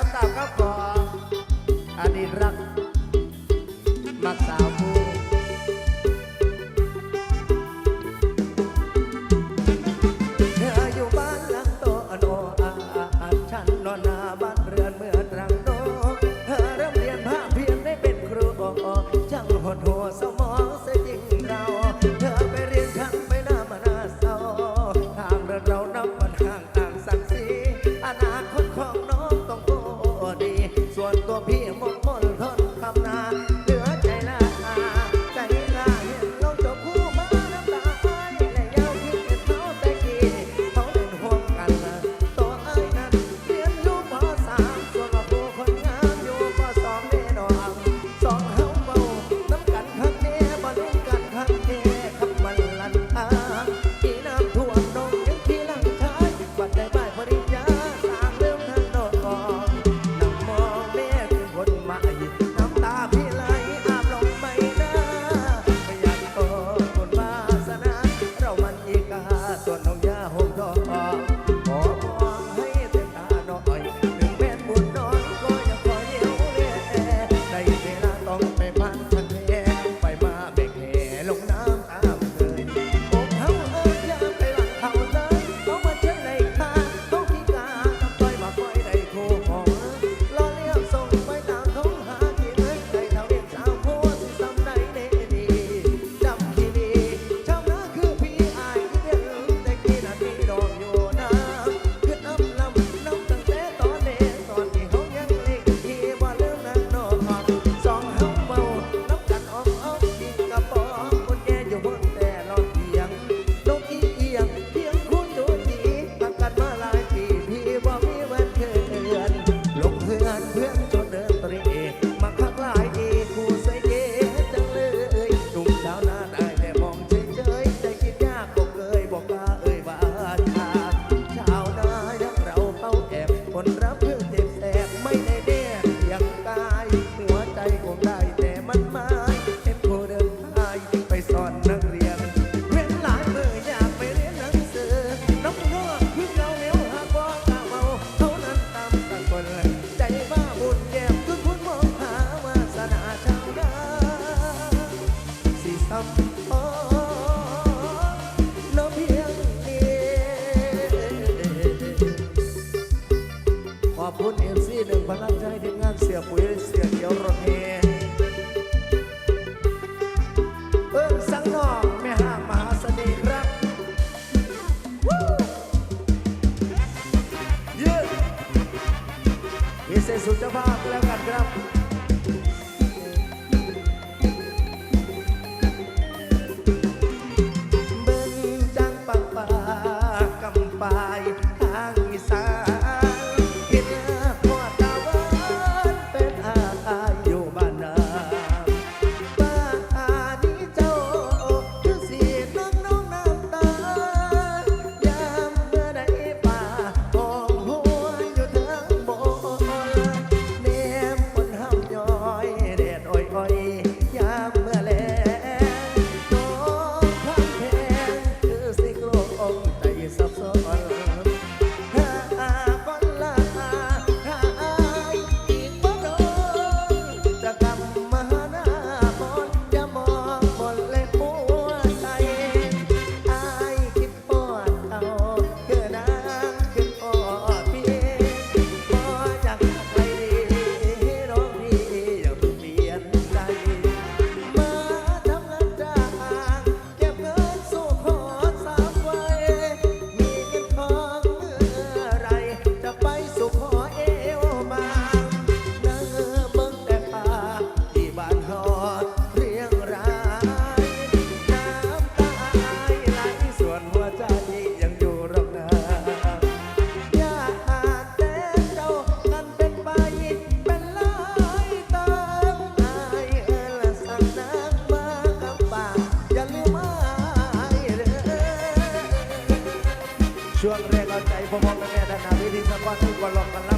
ครับตามครัออดีตรักมากสาวูเธออยู่บ้านหลังโตอโนอาอาฉันนอนหน้าบ้านเรือนเมื่อตรัง Se apoya, se aquí ahorra. ช่วงเรียกเราใจพ่อมองแม่แม่นะคาวิธีสะพานทุกวันหลอกกัน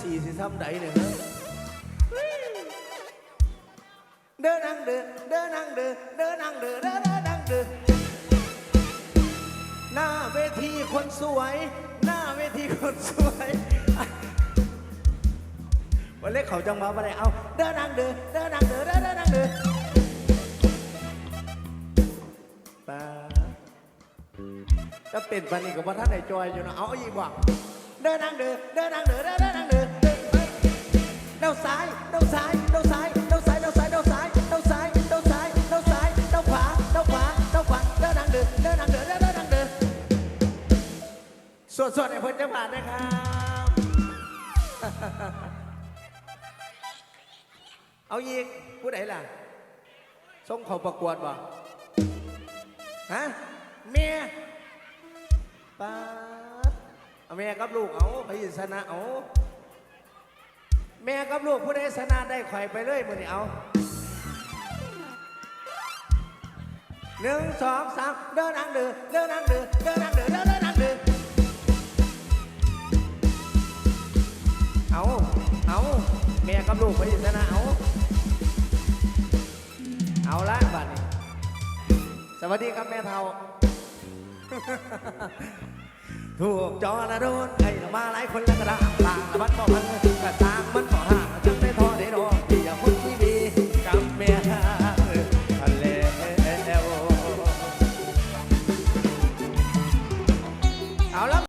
สี่สิทำไดเยเดินนั่งเดินเดินนั่งเดินเดินนั่งเดินเดินนั่งเดินหน้าเวทีคนสวย หน้าเวทีคนสวยวันเล็กเขาจังมาวันไหนเอาเดินนั่งเดินเดินนั่งเดินเดินนั่งเดินป้าจะเป็นวันนี้กับว่าท่านไหนจอยอยู่นะเอาอีกว่าเดินนั่งเดินเดินนั่งเดินเดินนั่งเดิน ดาซ้ายเดาซ้ายเดาซ้ายเดาซ้ายเดาซ้ายเดาซ้ายเดาซ้ายเดาซ้ายเดาซ้ายเดาขวาเดาขวาเดาขวาเดินทางเดินเดินทางเดินเดินทางเดินสวดสวดในพจนจะผ่านนะครับเอาอีกผู้ใดล่ะส่งเขาประกวดบ่ฮะเมียป้าเอาเมียกับลูกเอาไปชนะเอา แม่กับลูกผู้ใดชนะได้ข่อยไปเลยมือนี่เอาหนึ่งสองสามเดินนังเดือเดินนังเดือเดินนังเดือเดินเดินนังเดือเอาเอาแม่กับลูกไปชนะเอาเอาละบัดนี้สวัสดีครับแม่เทา ถูกจอนะโดนใครมาหลายคนแล้วก็ด่าต่างละมันบ่พันก็ต่างมันบ่ห่างจังได้ทอได้ดอก